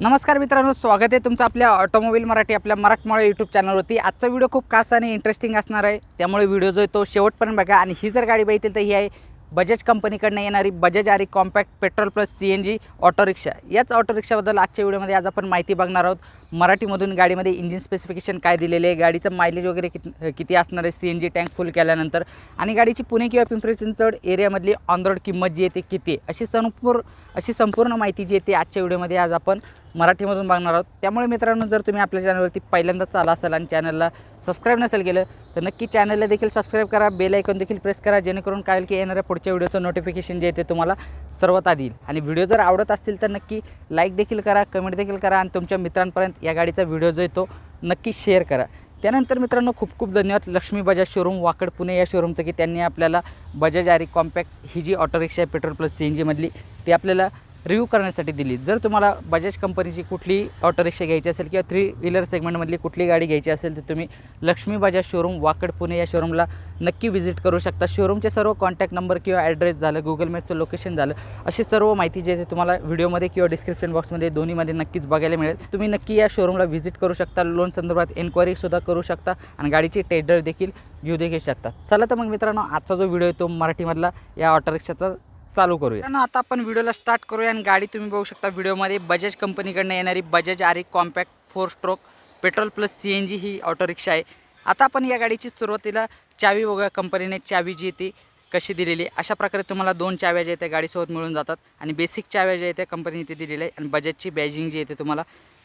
नमस्कार मित्रांनो स्वागत आहे तुमचं आपल्या ऑटोमोबाईल मराठी आपल्या मराठमाळा यूट्यूब चॅनलवरती आजचा व्हिडिओ खूप खास आणि इंटरेस्टिंग असणार आहे. त्यामुळे व्हिडिओ जो आहे तो शेवटपर्यंत बघा. आणि ही जर गाडी बघितली तर ही आहे बजाज कंपनीकडनं येणारी Bajaj RE compact petrol plus C N G auto rickshaw याच ऑटो रिक्षाबद्दल आजच्या व्हिडिओमध्ये आज आपण माहिती बघणार आहोत. मराठीमधून गाडीमध्ये इंजिन स्पेसिफिकेशन काय दिलेले आहे? गाडीचं मायलेज वगैरे किती किती असणार आहे? C N G tank full केल्यानंतर. आणि गाडीची पुणे किंवा पिंपरी चिंचवड एरियामधली ऑन रोड किंमत जी आहे ती किती आहे? अशी संपूर्ण अशी संपूर्ण माहिती जी आहे ती आजच्या व्हिडिओमध्ये आज आपण मराठीमधून बघणार आहोत. त्यामुळे मित्रांनो जर तुम्ही आपल्या चॅनलवरती पहिल्यांदाच आला असाल आणि चॅनलला सबस्क्राईब नसेल केलं तर नक्की चॅनलला देखील सबस्क्राईब करा बेल ऐकून देखील प्रेस करा जेणेकरून काय की येणाऱ्या पुढच्या व्हिडिओचं नोटिफिकेशन जे आहे ते तुम्हाला सर्वात आधी येईल. आणि व्हिडिओ जर आवडत असतील तर नक्की लाईक देखील करा कमेंट देखील करा आणि तुमच्या मित्रांपर्यंत या गाडीचा व्हिडिओ जो आहे तो नक्की शेअर करा. त्यानंतर मित्रांनो खूप खूप धन्यवाद लक्ष्मी बजाज शोरूम वाकड पुणे या शोरूमचं की त्यांनी आपल्याला बजाज आरी कॉम्पॅक्ट ही जी ऑटो रिक्षा आहे पेट्रोल प्लस सी एन जीमधली ती आपल्याला रिव्ह्यू करण्यासाठी दिली. जर तुम्हाला बजाज कंपनीची कुठली ऑटो रिक्षा घ्यायची असेल किंवा थ्री व्हीलर सेगमेंटमधली कुठली गाडी घ्यायची असेल तर तुम्ही लक्ष्मी बजाज शोरूम वाकड पुणे या शोरूमला नक्की व्हिजिट करू शकता. शोरूमचे सर्व कॉन्टॅक्ट नंबर किंवा ॲड्रेस झालं गुगल मॅपचं लोकेशन झालं अशी सर्व माहिती जे तुम्हाला व्हिडिओमध्ये किंवा डिस्क्रिप्शन बॉक्समध्ये दोन्हीमध्ये नक्कीच बघायला मिळेल. तुम्ही नक्की या शोरूमला व्हिजिट करू शकता. लोन संदर्भात एन्क्वायरीसुद्धा करू शकता आणि गाडीची टेडर देखील घेऊ देखील शकता. चला तर मग मित्रांनो आजचा जो व्हिडिओ आहे तो मराठीमधला या ऑटो रिक्षाचा चालू करूया. ना आता आपण व्हिडिओला स्टार्ट करूया आणि गाडी तुम्ही बघू शकता व्हिडिओमध्ये. बजाज कंपनीकडनं येणारी Bajaj RE compact four stroke petrol plus C N G ही ऑटो रिक्षा आहे. आता आपण या गाडीची सुरुवातीला चावी बघूया. कंपनीने चावी जी ती कशी दिलेली आहे. अशा प्रकारे तुम्हाला दोन चाव्या ज्या त्या गाडीसोबत मिळून जातात. आणि बेसिक चाव्या ज्या त्या कंपनीने ते दिलेल्या आहे आणि बजाजची बॅजिंग जी आहे ते तुम्हाला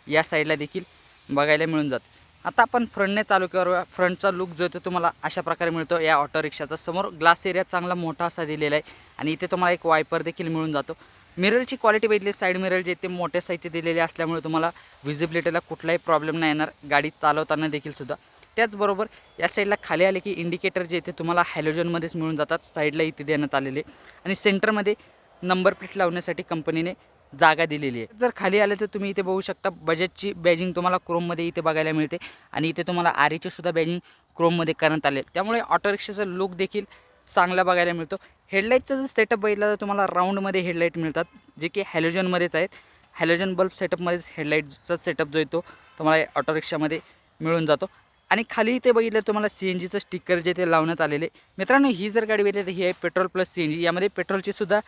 या साईडला देखील बघायला मिळून जातं. आता आपण फ्रंटने चालू करूया. फ्रंटचा लुक जो आहे तो तुम्हाला अशा प्रकारे मिळतो. या ऑटो रिक्षाचा समोर ग्लास एरिया चांगला मोठा असा दिलेला आहे. आणि इथे तुम्हाला एक वायपर देखील मिळून जातो. मिररची क्वालिटी बघितली साईड मिरर जे ते मोठ्या साईजचे दिलेले असल्यामुळे तुम्हाला व्हिजिबिलिटीला कुठलाही प्रॉब्लेम नाही येणार. गाडी चालवताना देखील सुद्धा. त्याचबरोबर या साईडला खाली आले की इंडिकेटर जे ते तुम्हाला हॅलोजनमध्येच मिळून जातात. साईडला इथे देण्यात आलेले. आणि सेंटरमध्ये नंबर प्लेट लावण्यासाठी कंपनीने जागा दिलेली आहे. जर खाली आले तर तुम्ही इथे बघू शकता बजेटची बॅजिंग तुम्हाला क्रोममध्ये इथे बघायला मिळते आणि इथे तुम्हाला आरीचे सुद्धा बॅजिंग क्रोममध्ये करण्यात आले त्यामुळे ऑटो रिक्षाचा लुक देखील चांगला बघायला मिळतो. हेडलाईटचा जर सेटअप बघितला तर तुम्हाला राऊंडमध्ये हेडलाईट मिळतात जे की हॅलोजनमध्येच आहेत. हॅलोजन बल्ब सेटअपमध्येच हेडलाईटचा सेटअप जो येतो तुम्हाला ऑटो रिक्षामध्ये मिळून जातो. आणि खाली इथे बघितलं तुम्हाला सी एन जीचं स्टिकर जे ते लावण्यात आलेले मित्रांनो ही जर गाडी बघितली तर ही आहे petrol plus C N G यामध्ये पेट्रोलची सुद्धा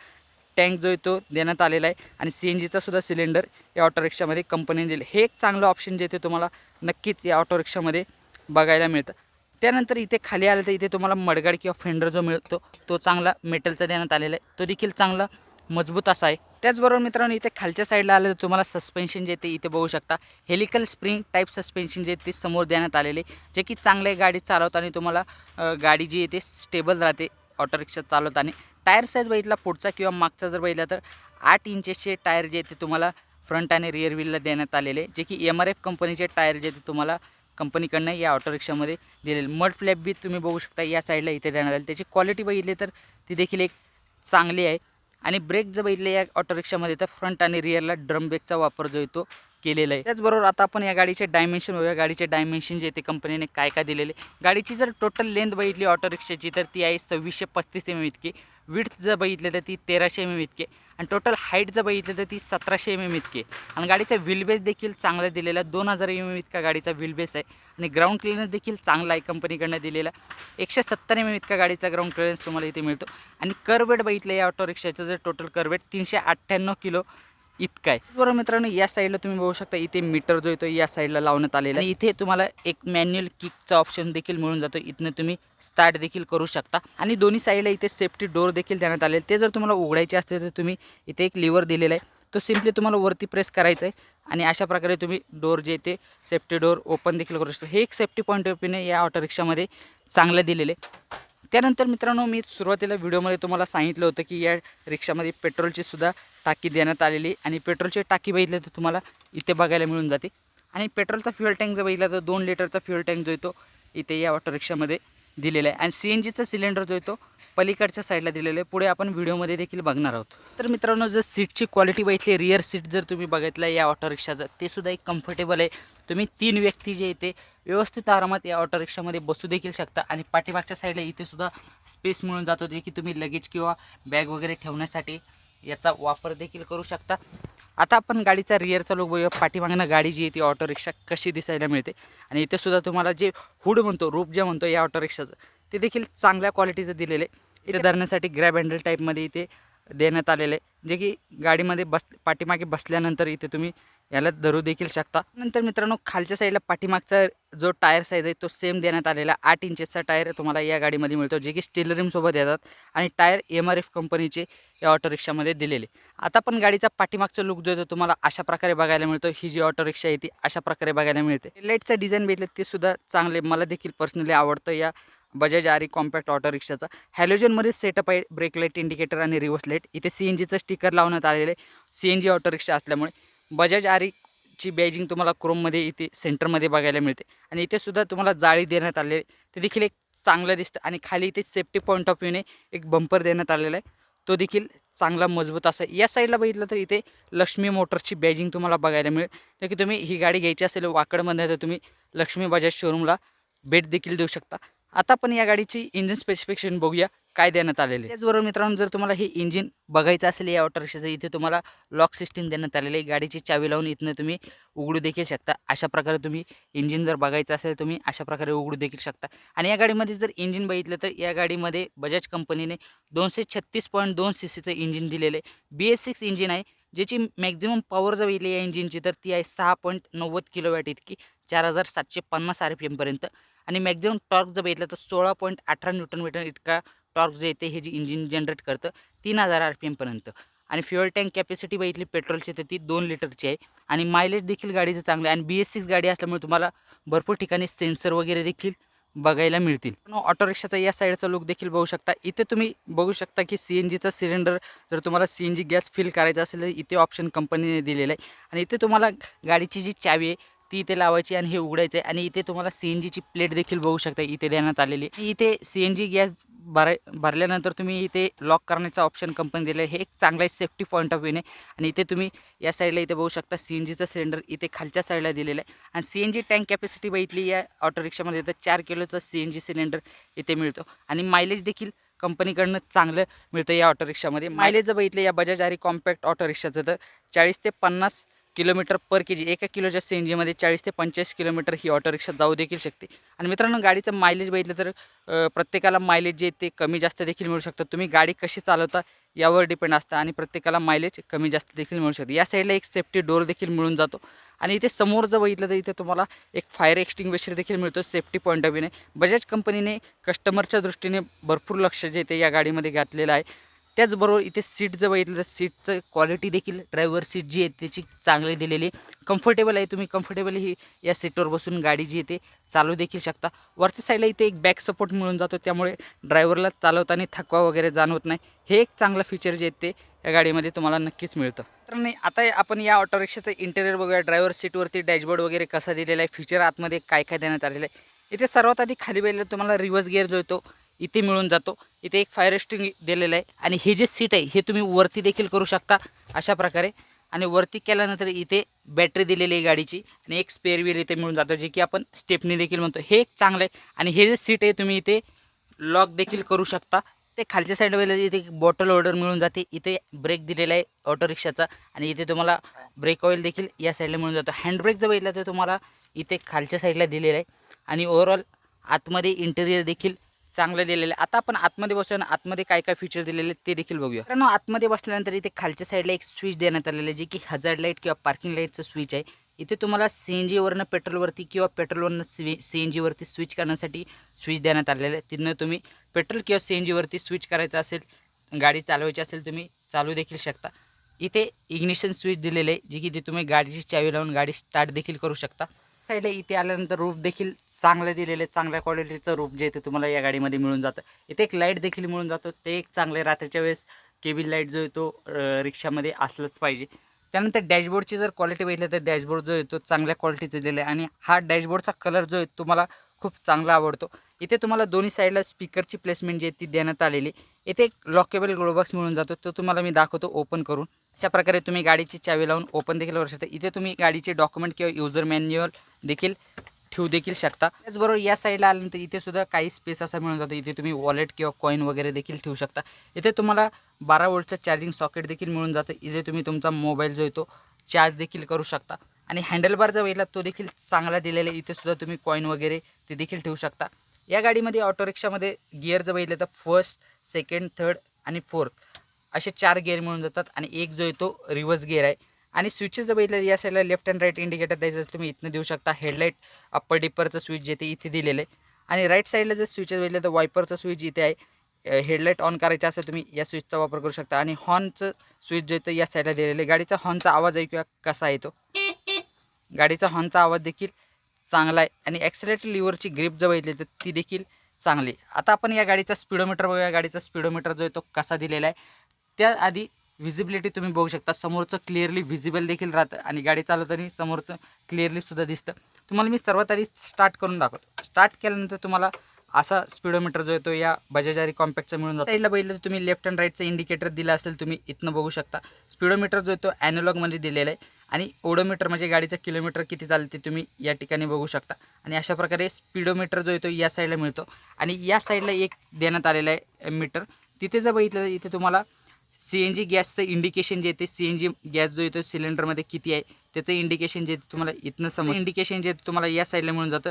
टँक जो आहे तो देण्यात आलेला आहे. आणि सी एन जीचा सुद्धा सिलेंडर या ऑटो रिक्षामध्ये कंपनीने दिले. हे एक चांगलं ऑप्शन जे ते तुम्हाला नक्कीच या ऑटो रिक्षामध्ये बघायला मिळतं. त्यानंतर इथे खाली आलं तर इथे तुम्हाला मडगाड किंवा फेंडर जो मिळतो तो चांगला मेटलचा देण्यात आलेला आहे. तो देखील चांगला मजबूत असा आहे. त्याचबरोबर मित्रांनो इथे खालच्या साईडला आलं तर तुम्हाला सस्पेन्शन जे ते इथे बघू शकता. हेलिकल स्प्रिंग टाईप सस्पेन्शन जे ते समोर देण्यात आलेले जे की चांगले गाडी चालवताना तुम्हाला गाडी जी येते स्टेबल राहते ऑटो रिक्षा चालवताना. टायर साईज बघितला पुढचा किंवा मागचा जर बघितला तर आठ इंचेसचे टायर जे ते तुम्हाला फ्रंट आणि रिअर व्हीलला देण्यात आलेले जे की एम आर एफ कंपनीचे टायर जे ते तुम्हाला कंपनीकडनं या ऑटो रिक्षामध्ये दिलेले मड फ्लॅप बी तुम्ही बघू शकता या साईडला इथे देण्यात आले त्याची क्वालिटी बघितली तर ती देखील एक चांगली आहे. आणि ब्रेक जर बघितले या ऑटो रिक्षामध्ये तर फ्रंट आणि रिअरला ड्रम ब्रेकचा वापर जो येतो केलेलं आहे. त्याचबरोबर आता आपण या गाडीचे डायमेन्शन बघूया. गाडीचे डायमेन्शन जे ते कंपनीने काय काय दिलेले गाडीची जर टोटल लेंथ बघितली ऑटो रिक्षाची तर ती आहे सव्वीसशे पस्तीस एम एम इतकी. विड्थ जर बघितलं तर ती तेराशे एम एम इतके. आणि टोटल हाईट जर बघितलं तर ती सतराशे एम एम इतके. आणि गाडीचा व्हीलबेस देखील चांगला दिलेला दोन हजार एम एम इतका गाडीचा व्हीलबेस आहे. आणि ग्राउंड क्लिअरन्स देखील चांगला आहे कंपनीकडनं दिलेला एकशे सत्तर एम एम इतका गाडीचा ग्राउंड क्लिअरन्स तुम्हाला इथे मिळतो. आणि करवेट बघितलं या ऑटो रिक्षाचं जर टोटल करवेट तीनशे अठ्ठ्याण्णव किलो इतकं आहे. बरोबर मित्रांनो या साईडला तुम्ही बघू शकता इथे मीटर जो येतो या साईडला लावण्यात आलेला आहे. इथे तुम्हाला एक मॅन्युअल किकचा ऑप्शन देखील मिळून जातो. इथनं तुम्ही स्टार्ट देखील करू शकता. आणि दोन्ही साईडला इथे सेफ्टी डोर देखील देण्यात आलेले ते जर तुम्हाला उघडायचे असते तर तुम्ही इथे एक लिव्हर दिलेला आहे. तो सिम्पली तुम्हाला वरती प्रेस करायचा आहे आणि अशा प्रकारे तुम्ही डोर जे ते सेफ्टी डोर ओपन देखील करू शकता. हे एक सेफ्टी पॉईंट ऑफ व्ह्यूने या ऑटो रिक्षामध्ये चांगलं दिलेलं आहे. त्यानंतर मित्रांनो मी सुरुवातीला व्हिडिओमध्ये तुम्हाला सांगितलं होतं की या रिक्षामध्ये पेट्रोलची सुद्धा टाकी देण्यात आलेली आणि पेट्रोलची टाकी बघितलं तर तुम्हाला इथे बघायला मिळून जाते. आणि पेट्रोलचा फ्युअल टँक जर बघितला तर दोन लिटरचा फ्युअल टँक जो येतो इथे या ऑटो रिक्षामध्ये दिलेला आहे. आणि सी एन जीचा सिलेंडर जो आहे तो पलीकडच्या साईडला दिलेला आहे. पुढे आपण व्हिडिओमध्ये देखील बघणार आहोत. तर मित्रांनो जर सीटची क्वालिटी बघितली रिअर सीट जर तुम्ही बघितलं या ऑटो रिक्षाचं ते सुद्धा एक कम्फर्टेबल आहे. तुम्ही तीन व्यक्ती जे येते व्यवस्थित आरामात या ऑटो रिक्षामध्ये बसू देखील शकता. आणि पाठीमागच्या साईडला इथे सुद्धा स्पेस मिळून जात होती की तुम्ही लगेज किंवा बॅग वगैरे ठेवण्यासाठी याचा वापर देखील करू शकता. आता आपण गाडीचा रिअरचा लुक बघूया. पाठीमागनं गाडी जी आहे ती ऑटो रिक्षा कशी दिसायला मिळते. आणि इथे सुद्धा तुम्हाला जे हुड म्हणतो रूप जे म्हणतो या ऑटो रिक्षाचं ते देखील चांगल्या क्वालिटीचं दिलेलं आहे. इथे धरण्यासाठी ग्रॅब हँडल टाईपमध्ये इथे देण्यात आलेलं आहे. जे की गाडीमध्ये बस पाठीमागे बसल्यानंतर इथे तुम्ही याला धरू देखील शकता. नंतर मित्रांनो खालच्या साईडला पाठीमागचा जो टायर साईज आहे तो सेम देण्यात आलेला आठ इंचेसचा टायर तुम्हाला या गाडीमध्ये मिळतो जे की स्टील रिमसोबत येतात आणि टायर एम आर एफ कंपनीचे या ऑटो रिक्षामध्ये दिलेले. आता पण गाडीचा पाठीमागचा लुक जो आहे तो तुम्हाला अशा प्रकारे बघायला मिळतो. ही जी ऑटो रिक्षा आहे ती अशा प्रकारे बघायला मिळते. लाईटचा डिझाईन भेटलं ते सुद्धा चांगले मला देखील पर्सनली आवडतं या बजाज आरी कॉम्पॅक्ट ऑटो रिक्षाचा हॅलोजनमध्ये सेटअप आहे ब्रेक लाइट इंडिकेटर आणि रिव्हर्स लाइट इथे सी एन जीचं स्टिकर लावण्यात आलेलं आहे. C N G auto rickshaw असल्यामुळे बजाज आरीची बॅजिंग तुम्हाला क्रोममध्ये इथे सेंटरमध्ये बघायला मिळते. आणि इथे सुद्धा तुम्हाला जाळी देण्यात आलेली ते देखील एक चांगलं दिसतं आणि खाली इथे सेफ्टी पॉईंट ऑफ व्ह्यूने एक बंपर देण्यात आलेला आहे. तो देखील चांगला मजबूत असा या साईडला बघितलं तर इथे लक्ष्मी मोटर्सची बॅजिंग तुम्हाला बघायला मिळेल. तर की तुम्ही ही गाडी घ्यायची असेल वाकडमध्ये तर तुम्ही लक्ष्मी बजाज शोरूमला भेट देखील देऊ शकता. आता आपण या गाडीची इंजिन स्पेसिफिकेशन बघूया. काय देण्यात आलेले आहे. त्याचबरोबर मित्रांनो जर तुम्हाला हे इंजिन बघायचं असेल या ऑटो रिक्षाचं इथे तुम्हाला लॉक सिस्टीम देण्यात आलेली आहे. गाडीची चावी लावून इथनं तुम्ही उघडू देखील शकता. अशा प्रकारे तुम्ही इंजिन जर बघायचं असेल तुम्ही अशा प्रकारे उघडू देखील शकता. आणि या गाडीमध्ये जर इंजिन बघितलं तर या गाडीमध्ये बजाज कंपनीने दोनशे छत्तीस पॉईंट दोन सी सीचं इंजिन दिलेलं आहे. बी एस सिक्स इंजिन आहे. ज्याची मॅक्झिमम पॉवर जर बघितली या इंजिनची तर ती आहे सहा पॉईंट नव्वद किलोवॅट इतकी चार हजार सातशे पन्नास आर पी एमपर्यंत आणि मॅक्झिमम टॉर्क जर बघितलं तर सोळा पॉईंट अठरा न्यूटन मीटर इतका टॉर्क जे येते हे जे इंजिन जनरेट करतं तीन हजार आर पी एमपर्यंत आणि फ्युअल टँक कॅपॅसिटी बघितली पेट्रोलची तर ती दोन लिटरची आहे. आणि मायलेज देखील गाडीचं चांगलं आहे आणि बी एस सिक्स गाडी असल्यामुळे तुम्हाला भरपूर ठिकाणी सेन्सर वगैरे देखील बघायला मिळतील. ऑटो रिक्षाचा या साईडचा लुक देखील बघू शकता. इथे तुम्ही बघू शकता की सी एन जीचा सिलेंडर जर तुम्हाला C N G gas fill करायचा असेल तर इथे ऑप्शन कंपनीने दिलेलं आहे. आणि इथे तुम्हाला गाडीची जी चावी आहे ती इथे लावायची आणि हे उघडायचं आहे आणि इथे तुम्हाला सी एन जीची प्लेट देखील बघू शकता इथे देण्यात आलेली. इथे सी एन जी गॅस भराय भरल्यानंतर तुम्ही इथे लॉक करण्याचा ऑप्शन कंपनी दिलं आहे. हे एक चांगला आहे सेफ्टी पॉईंट ऑफ व्ह्यूने आणि इथे तुम्ही या साईडला इथे बघू शकता सी एन जीचं सिलेंडर इथे खालच्या साईडला दिलेलं आहे. आणि C N G tank capacity बघितली या ऑटो रिक्षामध्ये तर चार किलोचं सी एन जी सिलेंडर इथे मिळतो. आणि मायलेज देखील कंपनीकडनं चांगलं मिळतं या ऑटो रिक्षामध्ये मायलेज जर बघितलं या बजाज आरी कॉम्पॅक्ट ऑटो रिक्षाचं तर चाळीस ते पन्नास किलोमीटर पर के जी एका किलोच्या सी एन जीमध्ये चाळीस ते पंचेचाळीस किलोमीटर ही ऑटो रिक्षा जाऊ देखील शकते. आणि मित्रांनो गाडीचं मायलेज बघितलं तर प्रत्येकाला मायलेज जे ते कमी जास्त देखील मिळू शकतं. तुम्ही गाडी कशी चालवता यावर डिपेंड असतं आणि प्रत्येकाला मायलेज कमी जास्त देखील मिळू शकते. या साईडला एक सेफ्टी डोर देखील मिळून जातो. आणि इथे समोर जर बघितलं तर इथे तुम्हाला एक फायर एक्स्टिंग्विशर देखील मिळतो सेफ्टी पॉईंट ऑफ व्ह्यूने बजाज कंपनीने कस्टमरच्या दृष्टीने भरपूर लक्ष जे ते या गाडीमध्ये घातलेलं आहे. त्याचबरोबर इथे सीट जर बघितलं तर सीटचं क्वालिटी देखील ड्रायव्हर सीट जी आहे त्याची चांगली दिलेली आहे. कम्फर्टेबल आहे तुम्ही कम्फर्टेबल ही या सीटवर बसून गाडी जी आहे ते चालू देखील शकता. वरच्या साईडला इथे एक बॅक सपोर्ट मिळून जातो त्यामुळे ड्रायव्हरला चालवताना थकवा वगैरे जाणवत नाही. हे एक चांगलं फीचर जे आहेत ते या गाडीमध्ये तुम्हाला नक्कीच मिळतं. तर नाही आता आपण या ऑटो रिक्षाचं इंटेरियर बघूया ड्रायव्हर सीटवरती डॅशबोर्ड वगैरे कसा दिलेला आहे फीचर आतमध्ये काय काय देण्यात आलेलं आहे. इथे सर्वात आधी खाली बघितलं तुम्हाला रिव्हर्स गिअर जो येतो इथे मिळून जातो. इथे एक फायर एस्टिंग दिलेलं आहे. आणि हे जे सीट आहे हे तुम्ही वरती देखील करू शकता अशा प्रकारे. आणि वरती केल्यानंतर इथे बॅटरी दिलेली आहे गाडीची. आणि एक स्पेअर व्हील इथे मिळून जातो जे की आपण स्टेपनी देखील म्हणतो. हे एक चांगलं आहे. आणि हे जे सीट आहे तुम्ही इथे लॉक देखील करू शकता. ते खालच्या साईडवाले इथे एक बॉटल ऑर्डर मिळून जाते. इथे ब्रेक दिलेला आहे ऑटो रिक्षाचा आणि इथे तुम्हाला ब्रेक ऑइल देखील या साईडला मिळून जातो. हँडब्रेक जर बघितला तर तुम्हाला इथे खालच्या साईडला दिलेला आहे. आणि ओव्हरऑल आतमध्ये इंटेरियर देखील चांगलं दिलेलं आहे. आता आपण आतमध्ये बसून आतमध्ये काय काय फीचर दिलेले ते देखील बघूया. कारण आतमध्ये बसल्यानंतर इथे खालच्या साईडला एक स्विच देण्यात आलेलं आहे जे की हजार्ड लाइट किंवा पार्किंग लाईटचं स्विच आहे. इथे तुम्हाला सी एन जीवरनं पेट्रोलवरती किंवा पेट्रोलवरनं स्वि सी एन जीवरती स्विच करण्यासाठी स्विच देण्यात आलेलं आहे. तिथनं तुम्ही पेट्रोल किंवा सी एन जीवरती स्विच करायचं असेल गाडी चालवायची असेल तुम्ही चालू देखील शकता. इथे इग्निशन स्विच दिलेलं आहे जे की ते तुम्ही गाडीची चावी लावून गाडी स्टार्ट देखील करू शकता. साईडला इथे आल्यानंतर रूप देखील चांगलं दिलेलं आहे. चांगल्या क्वालिटीचं रूप जे आहे ते तुम्हाला या गाडीमध्ये मिळून जातं. इथे एक लाइट देखील मिळून जातो. ते एक चांगले रात्रीच्या वेळेस केबिल लाइट जो आहे तो रिक्षामध्ये असलंच पाहिजे. त्यानंतर डॅशबोर्डची जर क्वालिटी बघितली तर डॅशबोर्ड जो आहे तो चांगल्या क्वालिटीचा दिलेला आहे. आणि हा डॅशबोर्डचा कलर जो आहे तुम्हाला खूप चांगला आवडतो. इथे तुम्हाला दोन्ही साईडला स्पीकरची प्लेसमेंट जी आहे ती देण्यात आलेली इथे एक लॉकेबल ग्लोबॉक्स मिळून जातो. तो तुम्हाला मी दाखवतो ओपन करून. अशा प्रकारे तुम्ही गाडीची चावी लावून ओपन देखील करू शकता. इथे तुम्ही गाडीचे डॉक्युमेंट किंवा युजर मॅन्युअल देखील ठेवू देखील शकता. त्याचबरोबर या साईडला आल्यानंतर इथे सुद्धा काही स्पेस असा मिळून जातो. इथे तुम्ही वॉलेट किंवा कॉईन वगैरे देखील ठेवू शकता. इथे तुम्हाला बारा वोल्टचं चार्जिंग सॉकेट देखील मिळून जातं. इथे तुम्ही तुमचा मोबाईल जो आहे तो चार्ज देखील करू शकता. आणि हँडलबार जो वेळेला तो देखील चांगला दिलेला आहे. इथे सुद्धा तुम्ही कॉईन वगैरे ते देखील ठेवू शकता. या गाडीमध्ये ऑटो रिक्षामध्ये गिअर जर बघितलं तर फर्स्ट सेकंड थर्ड आणि फोर्थ असे चार गेअर मिळून जातात आणि एक जो आहे तो रिव्हर्स गेअर आहे. आणि स्विचेस जर बघितलं या साईडला लेफ्ट अँड राईट इंडिकेटर द्यायचं असेल तुम्ही इथनं देऊ शकता. हेडलाईट अप्पर डिप्परचं स्विच जे ते इथे दिलेलं आहे. आणि राईट साईडला जर स्विचेस बघितलं तर वायपरचं स्विच इथे आहे. हेडलाईट ऑन करायचं असेल तुम्ही या स्विचचा वापर करू शकता. आणि हॉर्नचं स्विच जे आहे या साईडला दिलेलं आहे. गाडीचा हॉर्नचा आवाज ऐकूया कसा आहे तो गाडीचा हॉर्नचा आवाज देखील चांगला आहे. आणि ॲक्सिलेटर लिव्हरची ग्रीप जर बघितली तर ती देखील चांगली आहे. आता आपण या गाडीचा स्पीडोमीटर बघूया. गाडीचा स्पीडोमीटर जो आहे तो कसा दिलेला आहे. त्याआधी व्हिजिबिलिटी तुम्ही बघू शकता. समोरचं क्लिअरली व्हिजिबल देखील राहतं आणि गाडी चालवताना समोरचं क्लिअरलीसुद्धा दिसतं. तुम्हाला मी सर्वात आधी स्टार्ट करून दाखवतो. स्टार्ट केल्यानंतर तुम्हाला असा स्पीडोमीटर जो येतो या बजाजारी कॉम्पॅक्टचा मिळून जातो. साईडला बघितलं तर तुम्ही लेफ्ट अँड राईटचं इंडिकेटर दिलं असेल तुम्ही इथनं बघू शकता. स्पीडोमीटर जो आहे तो ॲनोलॉगमध्ये दिलेला आहे. आणि ओडोमीटर म्हणजे गाडीचं किलोमीटर किती चालते ते तुम्ही या ठिकाणी बघू शकता. आणि अशा प्रकारे स्पीडोमीटर जो आहे तो या साईडला मिळतो. आणि या साईडला एक देण्यात आलेला आहे मीटर तिथे जर बघितलं तर इथे तुम्हाला सी एन जी गॅसचं इंडिकेशन जे येते सी एन जी गॅस जो येतो सिलेंडरमध्ये किती आहे त्याचं इंडिकेशन जे तुम्हाला इथनं समज इंडिकेशन जे तुम्हाला या साईडला मिळून जातं.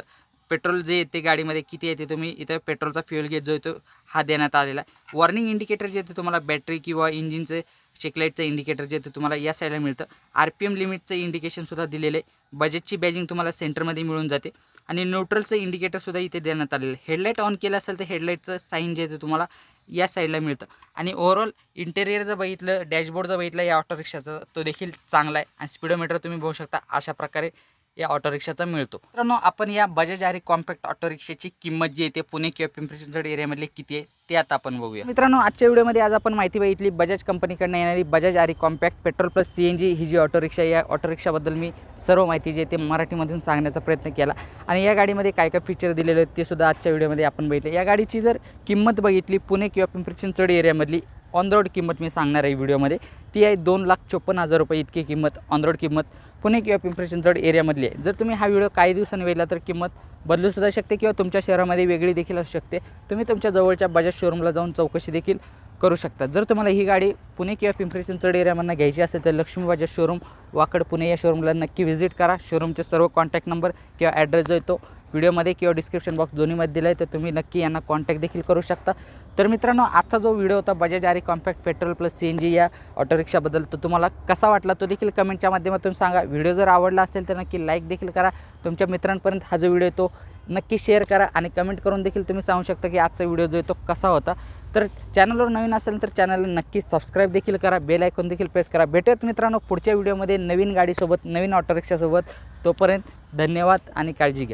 पेट्रोल जे येते गाडीमध्ये किती येते तुम्ही इथं पेट्रोलचा फ्युएल गेज जो येतो हा देण्यात आलेला आहे. वॉर्निंग इंडिकेटर जे येते तुम्हाला बॅटरी किंवा इंजिनचं चेकलाईटचं इंडिकेटर जे येतं तुम्हाला या साईडला मिळतं. आर पी एम लिमिटचं इंडिकेशनसुद्धा दिलेलं आहे. बजेटची बॅजिंग तुम्हाला सेंटरमध्ये मिळून जाते. आणि न्यूट्रलचं इंडिकेटरसुद्धा इथे देण्यात आलेलं आहे. हेडलाईट ऑन केलं असेल तर हेडलाईटचं साईन जे येतं तुम्हाला या साईडला मिळतं. आणि ओव्हरऑल इंटेरियर जर बघितलं डॅशबोर्ड जर बघितलं या ऑटोरिक्षाचं तो देखील चांगला आहे. आणि स्पीडोमीटर तुम्ही बघू शकता अशा प्रकारे या ऑटो रिक्षाचा मिळतो. मित्रांनो आपण या बजाज आरी कॉम्पॅक्ट ऑटो रिक्षाची किंमत जी आहे ते पुणे किंवा पिंपरी चिंचवड एरियामधले किती आहे ते आता आपण बघूया. मित्रांनो आजच्या व्हिडिओमध्ये आज आपण माहिती बघितली बजाज कंपनीकडनं येणारी Bajaj RE compact petrol plus C N G ही जी ऑटो रिक्षा या ऑटो रिक्षाबद्दल मी सर्व माहिती जी आहे ते मराठीमधून सांगण्याचा प्रयत्न केला. आणि या गाडीमध्ये काय काय फीचर दिलेले आहेत ते सुद्धा आजच्या व्हिडिओमध्ये आपण बघितले. या गाडीची जर किंमत बघितली पुणे किंवा पिंपरी चिंचवड एरियामधली ऑन रोड किंमत मी सांगणार आहे व्हिडिओमध्ये. ती आहे दोन लाख चोपन्न हजार रुपये इतकी किंमत ऑन रोड किंमत. पुणे किंवा पिंपरी चिंचवड एरियामधली आहे. जर तुम्ही हा व्हिडिओ काही दिवसांनी वेळला तर किंमत बदलूसुद्धा शकते किंवा तुमच्या शहरामध्ये वेगळी देखील असू शकते. तुम्ही तुमच्या जवळच्या बजाज शोरूमला जाऊन चौकशी देखील करू शकता. जर तुम्हाला ही गाडी पुणे किंवा पिंपरी चिंचवड एरियामधनं घ्यायची असेल तर लक्ष्मी बाजार शोरूम वाकड पुणे या शोरूमला नक्की व्हिजिट करा. शोरूमचे सर्व कॉन्टॅक्ट नंबर किंवा ॲड्रेस जो आहे तो व्हिडिओमध्ये किंवा डिस्क्रिप्शन बॉक्स दोन्हीमध्ये दिला आहे तर तुम्ही नक्की यांना कॉन्टॅक्ट देखील करू शकता. तर मित्रांनो आजचा जो व्हिडिओ होता Bajaj RE compact petrol plus C N G या ऑटो रिक्षाबद्दल तो तुम्हाला कसा वाटला तो देखील कमेंटच्या माध्यमातून सांगा. व्हिडिओ जर आवडला असेल तर नक्की लाईक देखील करा. तुमच्या मित्रांपर्यंत हा जो व्हिडिओ तो नक्की शेअर करा आणि कमेंट करून देखील तुम्ही सांगू शकता की आजचा व्हिडिओ जो आहे तो कसा होता. तर चॅनलवर नवीन असेल तर चॅनलला नक्की सबस्क्राईब देखील करा बेल आयकॉन देखील प्रेस करा. भेटूयात मित्रांनो पुढच्या व्हिडिओमध्ये नवीन गाडीसोबत नवीन ऑटो रिक्षासोबत तोपर्यंत धन्यवाद आणि काळजी घ्या.